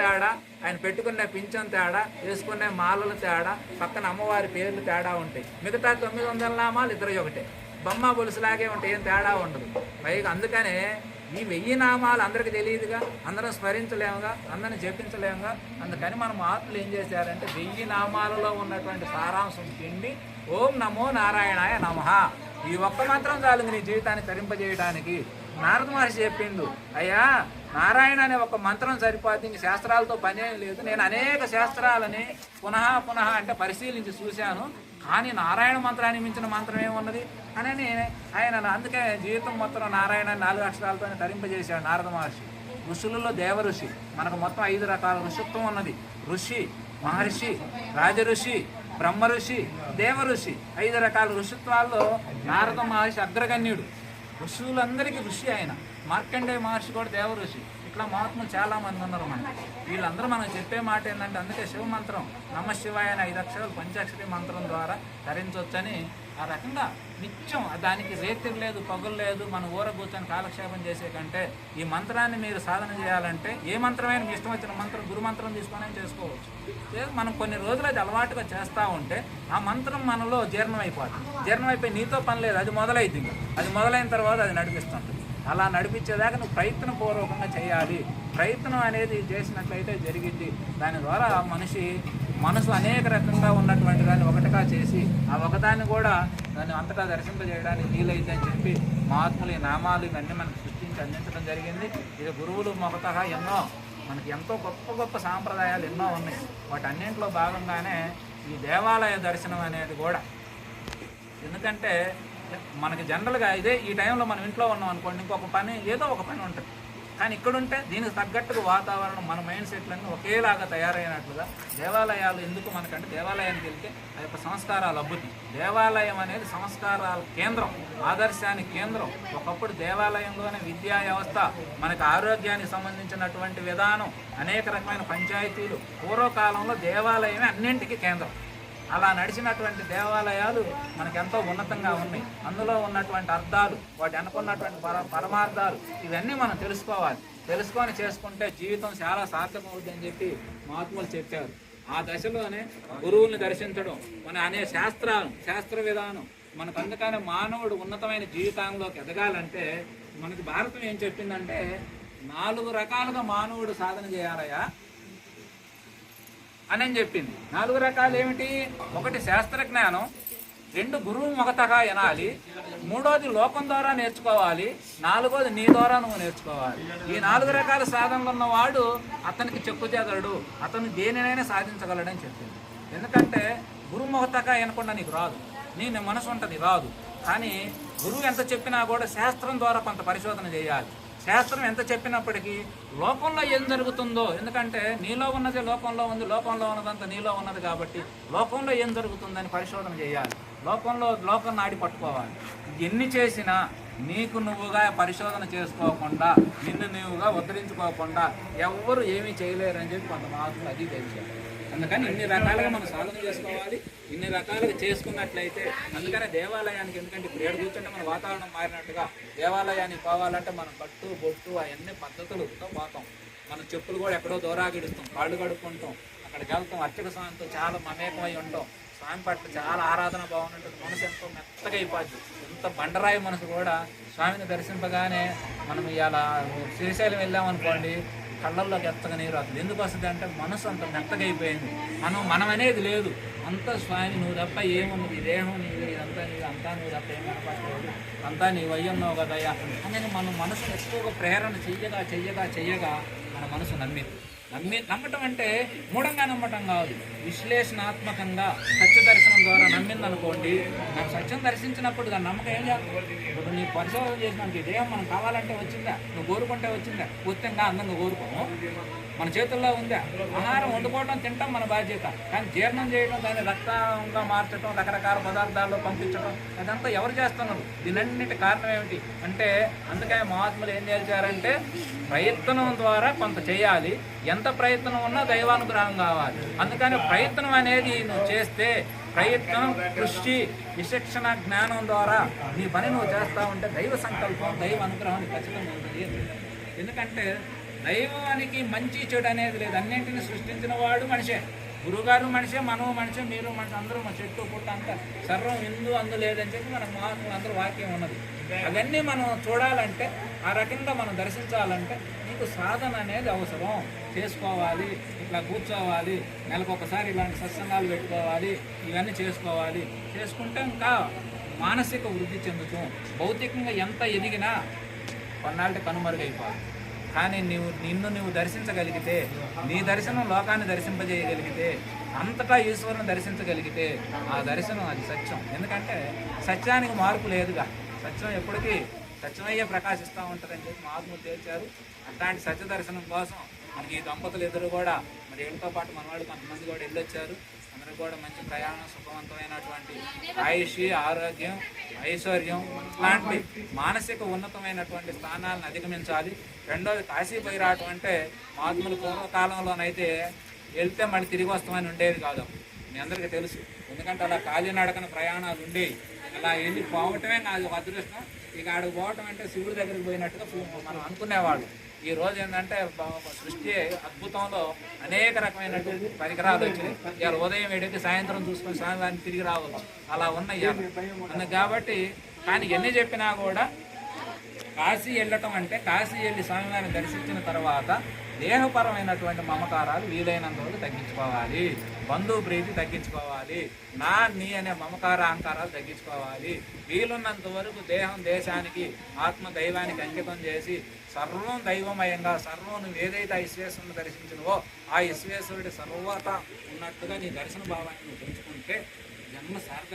తేడా ఆయన పెట్టుకునే పింఛం తేడా వేసుకునే మాలలు తేడా పక్కన అమ్మవారి పేర్లు తేడా ఉంటాయి. మిగతా తొమ్మిది వందల నామాలు ఇద్దరు ఒకటే. బొమ్మ బొలుసులాగే ఉంటాయి ఏం తేడా ఉండదు. పైగా అందుకనే ఈ వెయ్యి నామాలు అందరికీ తెలియదుగా అందరం స్మరించలేముగా అందరిని జపించలేముగా అందుకని మన మహాత్ములు ఏం చేశారంటే వెయ్యి నామాలలో ఉన్నటువంటి సారాంశం పిండి ఓం నమో నారాయణాయ నమః. ఈ ఒక్క మంత్రం చాలు నీ జీవితాన్ని తరింపజేయడానికి. నారద మహర్షి చెప్పిండు అయ్యా నారాయణ అనే ఒక మంత్రం సరిపోతుంది ఇంక శాస్త్రాలతో పనేం లేదు. నేను అనేక శాస్త్రాలని పునః పునః అంటే పరిశీలించి చూశాను. కానీ నారాయణ మంత్రాన్ని మించిన మంత్రం ఏమున్నది? అని ఆయన అందుకే జీవితం మొత్తం నారాయణ నాలుగు అక్షరాలతో తరింపజేశాడు నారద మహర్షి. ఋషులలో దేవ ఋషి మనకు మొత్తం ఐదు రకాల ఋషిత్వం ఉన్నది. ఋషి మహర్షి రాజ ఋషి బ్రహ్మ ఋషి దేవ ఋషి ఐదు రకాల ఋషిత్వాల్లో నారద మహర్షి అగ్రగణ్యుడు. ఋషులందరికీ ఋషి ఆయన. మార్కండేయ మహర్షి కూడా దేవ ఋషి ఇట్లా మహాత్ములు చాలా మంది ఉన్నారు మనకి. వీళ్ళందరూ మనం చెప్పే మాట ఏంటంటే అందుకే శివ మంత్రం నమ శివాయ అనే ఐదు అక్షరాలు పంచాక్షరి మంత్రం ద్వారా ధరించవచ్చని ఆ రకంగా నిత్యం దానికి రేతిరి లేదు పగులు లేదు మన ఊర కూర్చొని కాలక్షేపం చేసే కంటే ఈ మంత్రాన్ని మీరు సాధన చేయాలంటే ఏ మంత్రమైనా మీ ఇష్టం వచ్చిన మంత్రం గురు మంత్రం తీసుకొని చేసుకోవచ్చు. లేదు మనం కొన్ని రోజులు అది అలవాటుగా చేస్తూ ఉంటే ఆ మంత్రం మనలో జీర్ణం అయిపోతుంది జీర్ణం అయిపోయి నీతో పని లేదు అది మొదలైంది అది మొదలైన తర్వాత అది నడిపిస్తుంది అలా నడిపించేదాకా నువ్వు ప్రయత్నపూర్వకంగా చేయాలి. ప్రయత్నం అనేది చేసినట్లయితే జరిగింది దాని ద్వారా మనిషి మనసు అనేక రకంగా ఉన్నటువంటి దాన్ని ఒకటిగా చేసి ఆ ఒకదాన్ని కూడా దాన్ని అంతటా దర్శింపజేయడానికి వీలైతే అని చెప్పి మహాత్ములు ఈ నామాలు ఇవన్నీ మనకు సృష్టించి అందించడం జరిగింది. ఇది గురువులు మొదట ఎన్నో మనకి ఎంతో గొప్ప గొప్ప సాంప్రదాయాలు ఎన్నో ఉన్నాయి. వాటన్నింటిలో భాగంగానే ఈ దేవాలయ దర్శనం అనేది కూడా. ఎందుకంటే మనకి జనరల్గా ఇదే ఈ టైంలో మనం ఇంట్లో ఉన్నాం అనుకోండి ఇంకొక పని ఏదో ఒక పని ఉంటుంది. కానీ ఇక్కడుంటే దీనికి తగ్గట్టుగా వాతావరణం మన మైండ్ సెట్లన్నీ ఒకేలాగా తయారైనట్లుగా దేవాలయాలు ఎందుకు మనకంటే దేవాలయానికి వెళ్తే ఆ యొక్క సంస్కారాలు అభివృద్ధి దేవాలయం అనేది సంస్కారాల కేంద్రం ఆదర్శానికి కేంద్రం. ఒకప్పుడు దేవాలయంలోనే విద్యా వ్యవస్థ మనకు ఆరోగ్యానికి సంబంధించినటువంటి విధానం అనేక రకమైన పంచాయతీలు. పూర్వకాలంలో దేవాలయమే అన్నింటికీ కేంద్రం. అలా నడిచినటువంటి దేవాలయాలు మనకెంతో ఉన్నతంగా ఉన్నాయి. అందులో ఉన్నటువంటి అర్థాలు వాటి అనుకున్నటువంటి పర పరమార్థాలు ఇవన్నీ మనం తెలుసుకోవాలి. తెలుసుకొని చేసుకుంటే జీవితం చాలా సార్థకమవుతుంది అని చెప్పి మహాత్ములు చెప్పారు. ఆ దశలోనే గురువుల్ని దర్శించడం మన అనే శాస్త్రాలు శాస్త్ర విధానం మనకు అందుకనే మానవుడు ఉన్నతమైన జీవితంలోకి ఎదగాలంటే మనకి భారతం ఏం చెప్పిందంటే నాలుగు రకాలుగా మానవుడు సాధన చేయాలయ్యా. అని చెప్పింది. నాలుగు రకాలు ఏమిటి? ఒకటి శాస్త్ర జ్ఞానం రెండు గురువు మొగతగా వినాలి మూడోది లోకం ద్వారా నేర్చుకోవాలి నాలుగోది నీ ద్వారా నువ్వు నేర్చుకోవాలి. ఈ నాలుగు రకాల సాధనలు ఉన్నవాడు అతనికి చెక్కు అతను దేనినైనా సాధించగలడని చెప్పింది. ఎందుకంటే గురువు మొగతగా వినకుండా నీకు రాదు నీ మనసు ఉంటుంది రాదు. కానీ గురువు ఎంత చెప్పినా కూడా శాస్త్రం ద్వారా కొంత పరిశోధన చేయాలి. శాస్త్రం ఎంత చెప్పినప్పటికీ లోకంలో ఏం జరుగుతుందో ఎందుకంటే నీలో ఉన్నది లోకంలో ఉంది లోకంలో ఉన్నదంతా నీలో ఉన్నది కాబట్టి లోకంలో ఏం జరుగుతుందని పరిశోధన చేయాలి. లోకంలో లోకం నాడి పట్టుకోవాలి. ఎన్ని చేసినా నీకు నువ్వుగా పరిశోధన చేసుకోకుండా నిన్ను నువ్వుగా ఉద్ధరించుకోకుండా ఎవ్వరు ఏమీ చేయలేరని చెప్పి కొంత మహాత్ములు అది తెలిసారు అందుకని ఇన్ని రకాలుగా మనం సాధన చేసుకోవాలి. ఇన్ని రకాలుగా చేసుకున్నట్లయితే అందుకనే దేవాలయానికి ఎందుకంటే ఇప్పుడు ఏడు కూర్చుంటే మన వాతావరణం మారినట్టుగా దేవాలయానికి పోవాలంటే మనం కట్టు బొట్టు అవన్నీ పద్ధతులతో పోతాం. మన చెప్పులు కూడా ఎక్కడో దూరాగిడుస్తాం కాళ్ళు కడుక్కుంటాం అక్కడికి వెళ్తాం అర్చక స్వామితో చాలా మమేకమై ఉంటాం. స్వామి పట్ల చాలా ఆరాధన భావన ఉంటుంది మనసు ఎంతో మెత్తగా అయిపోద్ది. ఎంత బండరాయి మనసు కూడా స్వామిని దర్శింపగానే మనం ఇలా శ్రీశైలం వెళ్ళామనుకోండి కళ్ళల్లోకి ఎత్తగా నీరు వస్తుంది ఎందుకు వస్తుంది అంటే మనసు అంత మెత్తగా అయిపోయింది. మనం మనం అనేది లేదు. అంత స్వామి నువ్వు తప్ప ఏమున్నది ఈ దేహం నీది ఇదంతా నీవు అంతా నువ్వు తప్ప ఏం కనపడలేదు అంతా నీ అయ్యున్నావు కదయ్యా అని మనం మనసును ఎక్కువగా ప్రేరణ చెయ్యగా చెయ్యగా చెయ్యగా మన మనసు నమ్మింది. నమ్మి నమ్మటం అంటే మూఢంగా నమ్మటం కాదు. విశ్లేషణాత్మకంగా సత్య దర్శనం ద్వారా నమ్మిందనుకోండి నాకు సత్యం దర్శించినప్పుడు దాని నమ్మకం ఏం చేస్తుంది? ఇప్పుడు నీ పరిశోధన చేసినాక ఇదేం మనం కావాలంటే వచ్చిందా? నువ్వు కోరుకుంటే వచ్చిందా? వస్తుందా అందంగా కోరుకోము. మన చేతుల్లో ఉందా. ఆహారం వండుకోవడం తింటాం మన బాధ్యత. కానీ జీర్ణం చేయడం దాన్ని రక్తంగా మార్చడం రకరకాల పదార్థాల్లో పంపించడం అదంతా ఎవరు చేస్తున్నారు? దీనన్నిటి కారణం ఏమిటి? అంటే అందుకే మహాత్ములు ఏం చేశారంటే ప్రయత్నం ద్వారా కొంత చేయాలి. ఎంత ప్రయత్నం ఉన్నా దైవానుగ్రహం కావాలి. అందుకని ప్రయత్నం అనేది నువ్వు చేస్తే ప్రయత్నం కృషి విశిక్షణ జ్ఞానం ద్వారా నీ పని నువ్వు చేస్తా ఉంటే దైవ సంకల్పం దైవ అనుగ్రహం ఖచ్చితంగా ఉంటుంది. ఎందుకంటే దైవానికి మంచి చెడు అనేది లేదు. అన్నింటిని సృష్టించిన వాడు మనిషే. గురుగారు మనిషే మనము మనిషే మీరు మనిషి అందరూ మన చెట్టు పుట్ట అంతా సర్వం ఎందు అందు లేదని చెప్పి మన మహాత్ములు అందరూ వాక్యం ఉన్నది. అవన్నీ మనం చూడాలంటే ఆ రకంగా మనం దర్శించాలంటే నీకు సాధన అనేది అవసరం. చేసుకోవాలి ఇట్లా కూర్చోవాలి నెలకు ఒకసారి ఇలాంటి సత్సంగాలు పెట్టుకోవాలి ఇవన్నీ చేసుకోవాలి. చేసుకుంటే ఇంకా మానసిక వృద్ధి చెందుతాం. భౌతికంగా ఎంత ఎదిగినా కొన్నాళ్ళకి కనుమరుగైపోవాలి. కానీ నీవు నిన్ను నువ్వు దర్శించగలిగితే నీ దర్శనం లోకాన్ని దర్శింపజేయగలిగితే అంతటా ఈశ్వరుని దర్శించగలిగితే ఆ దర్శనం అది సత్యం. ఎందుకంటే సత్యానికి మార్పు లేదుగా. సత్యం ఎప్పటికీ సత్యమయ్యే ప్రకాశిస్తూ ఉంటుందని చెప్పి మహాత్ములు తేల్చారు. అట్లాంటి సత్య దర్శనం కోసం మనకి ఈ దంపతులు ఇద్దరు కూడా మరి వీళ్ళతో పాటు మనవాళ్ళు కొంతమంది కూడా వెళ్ళొచ్చారు. అందరూ కూడా మంచి ప్రయాణం సుఖవంతమైనటువంటి ఆయుష్ ఆరోగ్యం ఐశ్వర్యం ఇలాంటి మానసిక ఉన్నతమైనటువంటి స్థానాలను అధిగమించాలి. రెండోది కాశీ పోయి రావటం అంటే మహాత్ములు పూర్వకాలంలోనైతే వెళ్తే మళ్ళీ తిరిగి వస్తామని ఉండేది కాదు. మీ అందరికీ తెలుసు. ఎందుకంటే అలా కాలినడకన ప్రయాణాలు ఉండేవి అలా వెళ్ళి పోవటమే నాకు అదృష్టం. ఇక ఆడికి పోవటం అంటే శివుడి దగ్గరికి పోయినట్టుగా మనం అనుకునేవాళ్ళు. ఈ రోజు ఏంటంటే సృష్టి అద్భుతంలో అనేక రకమైనటువంటి పరికరాలు వచ్చినాయి ఇవాళ ఉదయం ఏడికి సాయంత్రం చూసుకొని సాయంత్రాన్ని తిరిగి రావచ్చు. అలా ఉన్నాయి కాబట్టి కానీ ఎన్ని చెప్పినా కూడా కాశీ వెళ్ళటం అంటే కాశీ వెళ్ళి స్వామివారిని దర్శించిన తర్వాత దేహపరమైనటువంటి మమకారాలు వీలైనంత వరకు తగ్గించుకోవాలి. బంధువు ప్రీతి తగ్గించుకోవాలి. నా నీ అనే మమకార అహంకారాలు తగ్గించుకోవాలి. వీలున్నంత వరకు దేహం దేశానికి ఆత్మ దైవానికి అంకితం చేసి సర్వం దైవమయంగా సర్వం నువ్వు ఏదైతే ఆ విశ్వేశ్వరుని దర్శించినవో ఆ విశ్వేశ్వరుడి సర్వత ఉన్నట్టుగా నీ దర్శన భావాన్ని నువ్వు పెంచుకుంటే జన్మ సార్థ